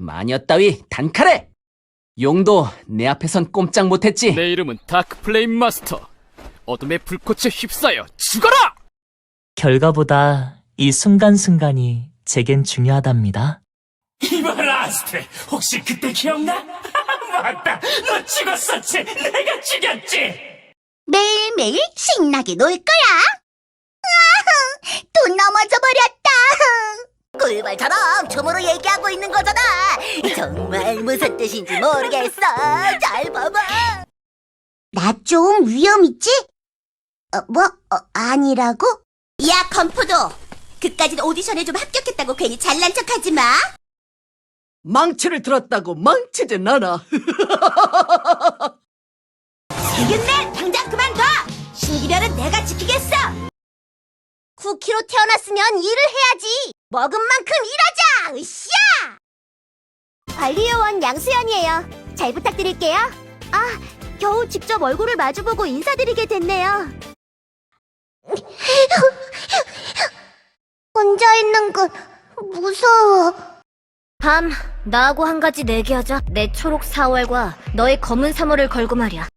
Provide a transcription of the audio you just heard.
마녀 따위 단칼에! 용도 내 앞에선 꼼짝 못했지. 내 이름은 다크 플레임 마스터. 어둠의 불꽃에 휩싸여 죽어라! 결과보다 이 순간순간이 제겐 중요하답니다. 이봐라 아스트 혹시 그때 기억나? 맞다 너 죽었었지 내가 죽였지 매일매일 신나게 놀 거야. 또 넘어져 버렸다. 꿀벌처럼 춤으로 얘기하고 있는 거잖아. 정말 무슨 뜻인지 모르겠어. 잘 봐봐. 나 좀 위험 있지? 어, 뭐 어, 아니라고? 야 건포도. 그까짓 오디션에 좀 합격했다고 괜히 잘난 척하지 마. 망치를 들었다고 망치진 않아. 세균내 당장 그만둬! 신기별은 내가 지키겠어! 쿠키로 태어났으면 일을 해야지! 먹은 만큼 일하자! 으쌰! 관리요원 양수연이에요. 잘 부탁드릴게요. 아, 겨우 직접 얼굴을 마주보고 인사드리게 됐네요. 혼자 있는 건 무서워. 밤, 나하고 한 가지 내기하자. 내 초록 4월과 너의 검은 3월을 걸고 말이야.